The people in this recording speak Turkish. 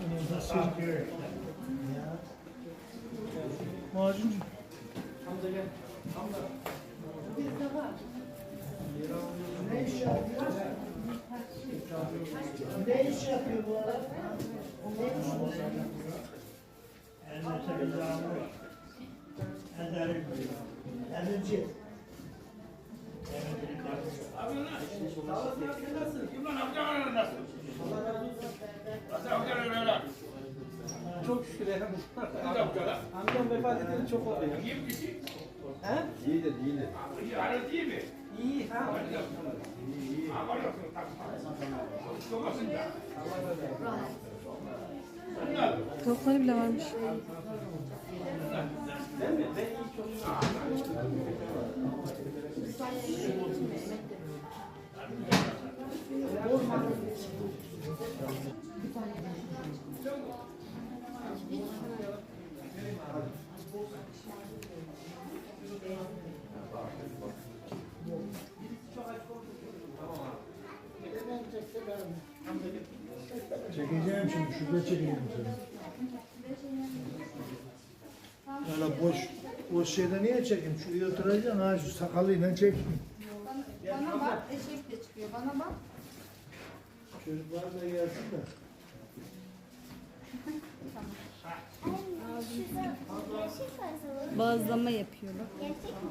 Onu da sirke. Macuncu. Ne iş yapıyor? Ne iş yapıyor bu adam? Ne iş bu? Elde sekiz almış. Ederim. Emirci. Çok şükür elhamdülillah. Amcam vefat edeli çok oldu ya. He? İyi de iyi de. İyi ha. Tavukları bile varmış. Değil mi? Ben iyi çok Çekeceğim şimdi. Şurada çekeceğim seni. Öyle boş boş şeyde niye çekeyim? Şuraya oturacaksın ha şu sakalıyla çekeyim. Bana bak, eşek de çıkıyor. Bana bak. Çocuklar da gelsin de. Bazlama yapıyor bak. Gerçek mi?